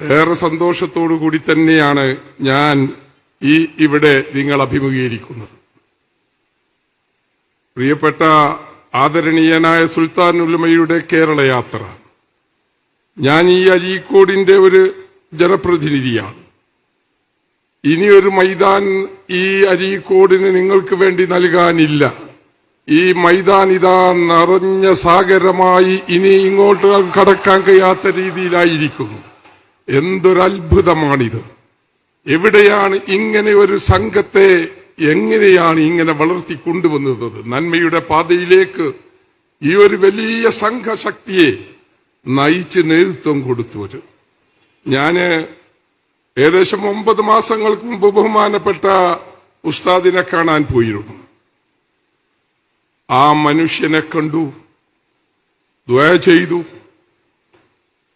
ഏറെ സന്തോഷത്തോടു കൂടി തന്നെയാണ് ഞാൻ ഈ ഇവിടെ നിങ്ങൾ അഭിമുഖീകരിക്കുന്നത്. പ്രിയപ്പെട്ട ആദരണീയനായ സുൽത്താൻ ഉലുമയുടെ കേരള യാത്ര ഞാൻ ഈ അരീക്കോടിന്റെ ഒരു ജനപ്രതിനിധിയാണ്. ഇനിയൊരു മൈതാൻ ഈ അരീക്കോടിന് നിങ്ങൾക്ക് വേണ്ടി നൽകാനില്ല. ഈ മൈതാൻ ഇതാ നിറഞ്ഞ സാഗരമായി ഇനി ഇങ്ങോട്ട് കടക്കാൻ കഴിയാത്ത രീതിയിലായിരിക്കുന്നു. എന്തൊരത്ഭുതമാണിത്? എവിടെയാണ് ഇങ്ങനെ ഒരു സംഘത്തെ എങ്ങനെയാണ് ഇങ്ങനെ വളർത്തി കൊണ്ടുവന്നത്? നന്മയുടെ പാതയിലേക്ക് ഈ ഒരു വലിയ സംഘശക്തിയെ നയിച്ച് നേതൃത്വം കൊടുത്തവര് ഞാൻ ഏകദേശം ഒമ്പത് മാസങ്ങൾക്ക് മുമ്പ് ബഹുമാനപ്പെട്ട ഉസ്താദിനെ കാണാൻ പോയിരുന്നു. ആ മനുഷ്യനെ കണ്ടു ദ്വയ ചെയ്തു.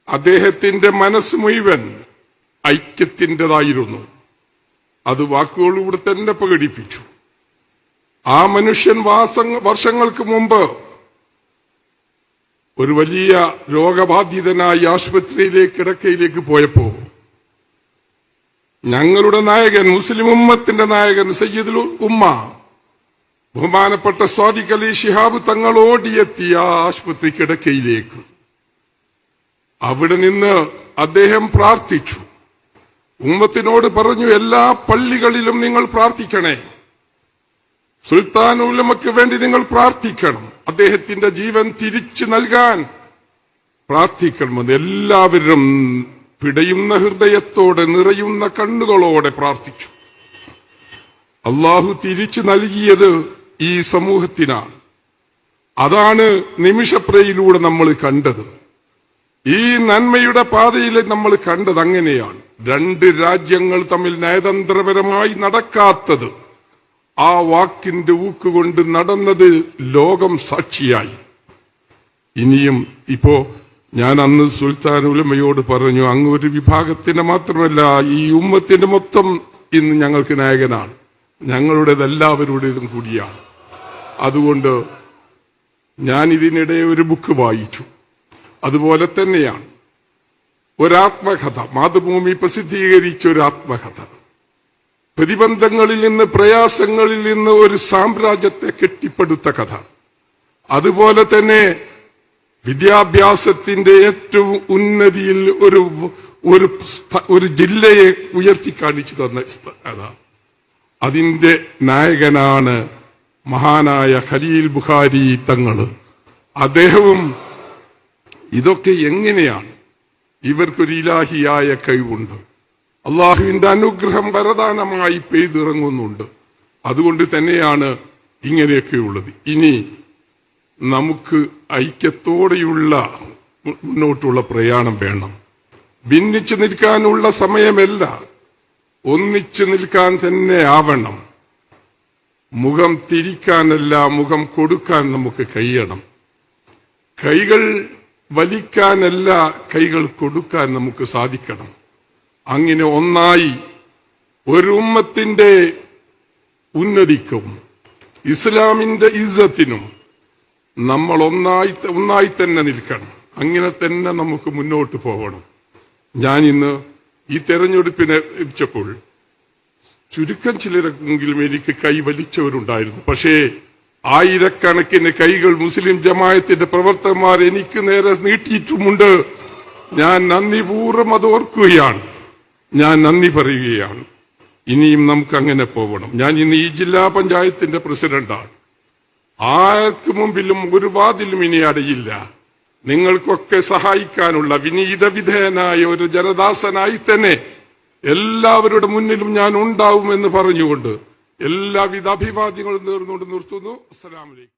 അദ്ദേഹത്തിന്റെ മനസ്സ് മുഴുവൻ ഐക്യത്തിന്റെതായിരുന്നു. അത് വാക്കുകളിലൂടെ തന്നെ പ്രകടിപ്പിച്ചു. ആ മനുഷ്യൻ വർഷങ്ങൾക്ക് മുമ്പ് ഒരു വലിയ രോഗബാധിതനായി ആശുപത്രിയിലേക്ക് കിടക്കയിലേക്ക് പോയപ്പോ ഞങ്ങളുടെ നായകൻ മുസ്ലിം ഉമ്മത്തിന്റെ നായകൻ സയ്യിദ് ഉമ്മ ബഹുമാനപ്പെട്ട സ്വാദിഖ് അലി ഷിഹാബ് തങ്ങൾ ഓടിയെത്തിയ ആശുപത്രി കിടക്കയിലേക്ക് അവിടെ നിന്ന് അദ്ദേഹം പ്രാർത്ഥിച്ചു. ഉമ്മത്തിനോട് പറഞ്ഞു എല്ലാ പള്ളികളിലും നിങ്ങൾ പ്രാർത്ഥിക്കണേ. സുൽത്താൻ ഉലമയ്ക്ക് വേണ്ടി നിങ്ങൾ പ്രാർത്ഥിക്കണം. അദ്ദേഹത്തിന്റെ ജീവൻ തിരിച്ചു നൽകാൻ പ്രാർത്ഥിക്കണമെന്ന് എല്ലാവരും പിടയുന്ന ഹൃദയത്തോടെ നിറയുന്ന കണ്ണുകളോടെ പ്രാർത്ഥിച്ചു. അള്ളാഹു തിരിച്ചു നൽകിയത് ഈ സമൂഹത്തിനാണ്. അതാണ് നിമിഷപ്രയിലൂടെ നമ്മൾ കണ്ടത്. ഈ നന്മയുടെ പാതയിൽ നമ്മൾ കണ്ടത് അങ്ങനെയാണ്. രണ്ട് രാജ്യങ്ങൾ തമ്മിൽ നയതന്ത്രപരമായി നടക്കാത്തത് ആ വാക്കിന്റെ ഊക്കുകൊണ്ട് നടന്നത് ലോകം സാക്ഷിയായി. ഇനിയും ഇപ്പോ ഞാൻ അന്ന് സുൽത്താൻ ഉലമയോട് പറഞ്ഞു അങ്ങ് ഒരു വിഭാഗത്തിന്റെ മാത്രമല്ല ഈ ഉമ്മത്തിന്റെ മൊത്തം ഇന്ന് ഞങ്ങൾക്ക് നായകനാണ്. ഞങ്ങളുടേതെല്ലാവരുടേതും കൂടിയാണ്. അതുകൊണ്ട് ഞാൻ ഇതിനിടെ ഒരു ബുക്ക് വായിച്ചു. അതുപോലെ തന്നെയാണ്. ഒരാത്മകഥ മാതൃഭൂമി പ്രസിദ്ധീകരിച്ച ഒരു ആത്മകഥ പ്രതിബന്ധങ്ങളിൽ നിന്ന് പ്രയാസങ്ങളിൽ നിന്ന് ഒരു സാമ്രാജ്യത്തെ കെട്ടിപ്പടുത്ത കഥ. അതുപോലെ തന്നെ വിദ്യാഭ്യാസത്തിന്റെ ഏറ്റവും ഉന്നതിയിൽ ഒരു ഒരു ജില്ലയെ ഉയർത്തി കാണിച്ചു തന്ന കഥ. അതിന്റെ നായകനാണ് മഹാനായ ഖലീൽ ബുഖാരി തങ്ങൾ. അദ്ദേഹവും ഇതൊക്കെ എങ്ങനെയാണ്? ഇവർക്കൊരു ഇലാഹിയായ കഴിവുണ്ട്. അള്ളാഹുവിന്റെ അനുഗ്രഹം വരദാനമായി പെയ്തിറങ്ങുന്നുണ്ട്. അതുകൊണ്ട് തന്നെയാണ് ഇങ്ങനെയൊക്കെയുള്ളത്. ഇനി നമുക്ക് ഐക്യത്തോടെയുള്ള മുന്നോട്ടുള്ള പ്രയാണം വേണം. ഭിന്നിച്ചു നിൽക്കാനുള്ള സമയമല്ല. ഒന്നിച്ചു നിൽക്കാൻ തന്നെ ആവണം. മുഖം തിരിക്കാനല്ല മുഖം കൊടുക്കാൻ നമുക്ക് കഴിയണം. കൈകൾ വലിക്കാനല്ല കൈകൾ കൊടുക്കാൻ നമുക്ക് സാധിക്കണം. അങ്ങനെ ഒന്നായി ഒരു ഉമ്മത്തിന്റെ ഉന്നതിക്കും ഇസ്ലാമിന്റെ ഇസ്സത്തിനും നമ്മൾ ഒന്നായി ഒന്നായി തന്നെ നിൽക്കണം. അങ്ങനെ തന്നെ നമുക്ക് മുന്നോട്ട് പോകണം. ഞാൻ ഇന്ന് ഈ തെരഞ്ഞെടുപ്പിനെ ലഭിച്ചപ്പോൾ ചുരുക്കം ചിലരെങ്കിലും എനിക്ക് കൈ വലിച്ചവരുണ്ടായിരുന്നു. പക്ഷേ ആയിരക്കണക്കിന് കൈകൾ മുസ്ലിം ജമായത്തിന്റെ പ്രവർത്തകന്മാർ എനിക്ക് നേരെ നീട്ടിയിട്ടുമുണ്ട്. ഞാൻ നന്ദിപൂർവം അത് ഓർക്കുകയാണ്. ഞാൻ നന്ദി പറയുകയാണ്. ഇനിയും നമുക്ക് അങ്ങനെ പോകണം ഞാൻ ഇന്ന് ഈ ജില്ലാ പഞ്ചായത്തിന്റെ പ്രസിഡന്റാണ്. ആർക്ക് മുമ്പിലും ഒരു വാതിലും ഇനി അടയില്ല. നിങ്ങൾക്കൊക്കെ സഹായിക്കാനുള്ള വിനീത വിധേയനായ ഒരു ജനദാസനായി തന്നെ എല്ലാവരുടെ മുന്നിലും ഞാൻ ഉണ്ടാവുമെന്ന് പറഞ്ഞുകൊണ്ട് എല്ലാവിധ അഭിവാദ്യങ്ങളും നേർന്നുകൊണ്ട് നിർത്തുന്നു. അസ്സലാമലൈക്കും